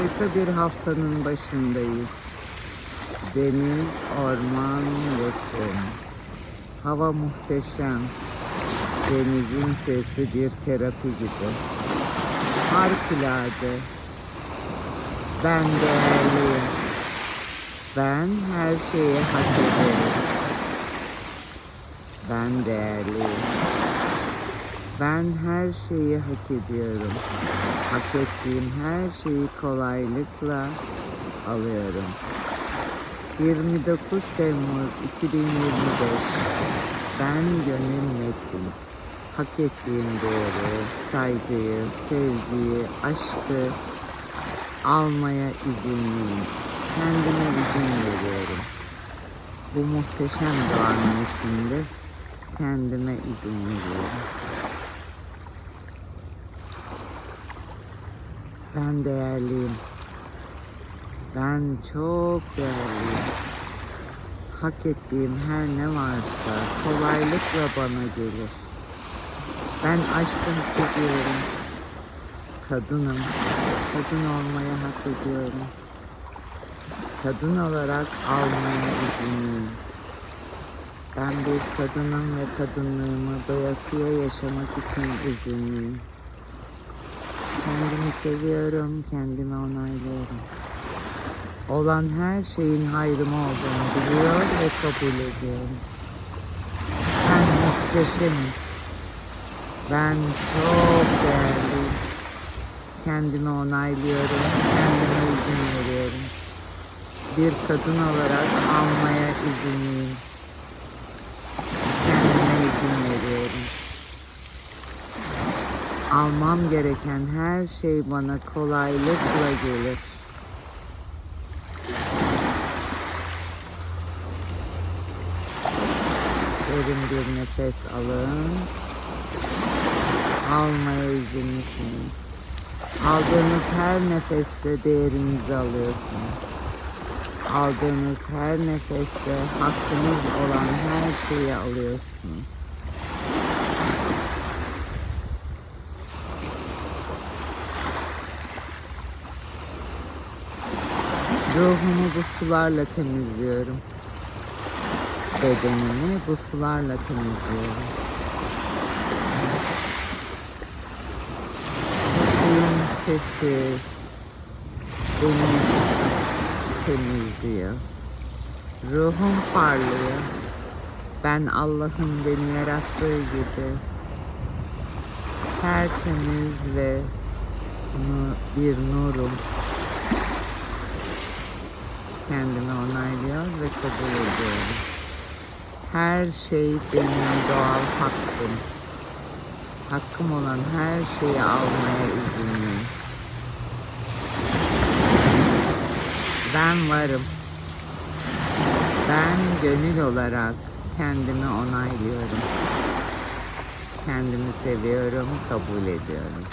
Harika bir haftanın başındayız. Deniz, orman ve kum. Hava muhteşem. Denizin sesi bir terapi gibi. Harikulade. Ben değerliyim. Ben her şeyi hak ederim. Ben değerliyim. Ben her şeyi hak ediyorum. Hak ettiğim her şeyi kolaylıkla alıyorum. 29 Temmuz 2025 Ben Gönül Metin Hak ettiğim değeri, saygıyı, sevgiyi, aşkı almaya izinliyim. Kendime izin veriyorum. Bu muhteşem doğanın içinde kendime izin veriyorum. Ben değerliyim. Ben çok değerliyim. Hak ettiğim her ne varsa kolaylıkla bana gelir. Ben aşkı hak ediyorum. Kadınım. Kadın olmayı hak ediyorum. Kadın olarak almaya izinliyim. Ben bir kadınım ve kadınlığımı doyasıya yaşamak için izinliyim. Kendimi seviyorum, kendimi onaylıyorum. Olan her şeyin hayrıma olduğunu biliyor ve kabul ediyorum. Ben muhteşemim. Ben çok değerliyim. Kendimi onaylıyorum, kendime izin veriyorum. Bir kadın olarak almaya izinliyim. Kendime izin veriyorum. Almam gereken her şey bana kolaylıkla gelir. Derin bir nefes alın. Almaya izinlisiniz. Aldığınız her nefeste değerinizi alıyorsunuz. Aldığınız her nefeste hakkınız olan her şeyi alıyorsunuz. Ruhumu bu sularla temizliyorum. Bedenimi bu sularla temizliyorum. Suyun sesi beni temizliyor. Ruhum parlıyor. Ben Allah'ın beni yarattığı gibi tertemiz ve bir nurum. Kendimi onaylıyor ve kabul ediyorum. Her şey benim doğal hakkım. Hakkım olan her şeyi almaya izinliyim. Ben varım. Ben gönül olarak kendimi onaylıyorum. Kendimi seviyorum, kabul ediyorum.